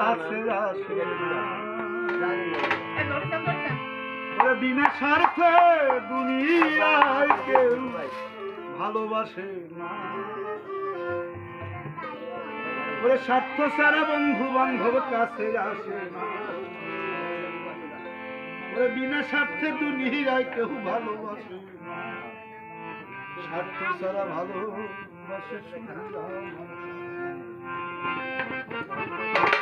কাছে আসে ওরা বিনা স্বার্থে দুনিয়ায় কেউ ভালোবাসে না। স্বার্থ সারা বন্ধু বান্ধব কাছে আসে না। বিনা স্বার্থে দুনিয়ায় কেউ ভালোবাসে না। স্বার্থ সারা ভালোবাসে শুধু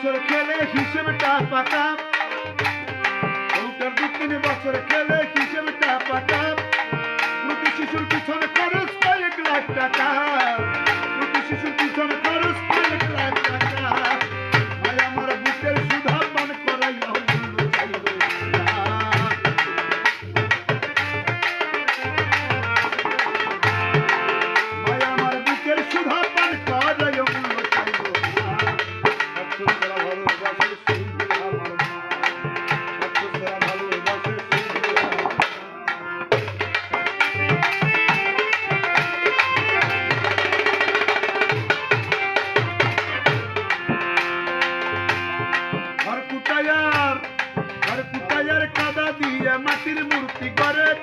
বছর খেলে হিসেবটা পাতাম কৌটার দু তিন বছর খেলে হিসেবটা পাতাম প্রতি শিশুর পিছনে খরচ কয়েক লাখ টাকা। Tigaret,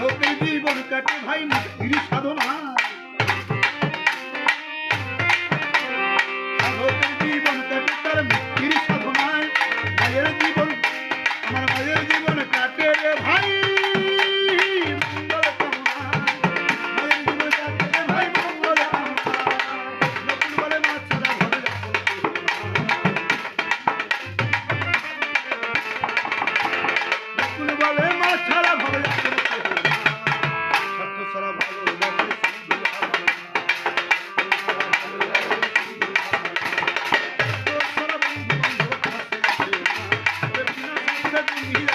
সাধকে জীবন কাটে ভাই নির সাধনা। সাধকে জীবন কাটে তার নির সাধনায়। জীবন, আমার মায়ের জীবন Thank you.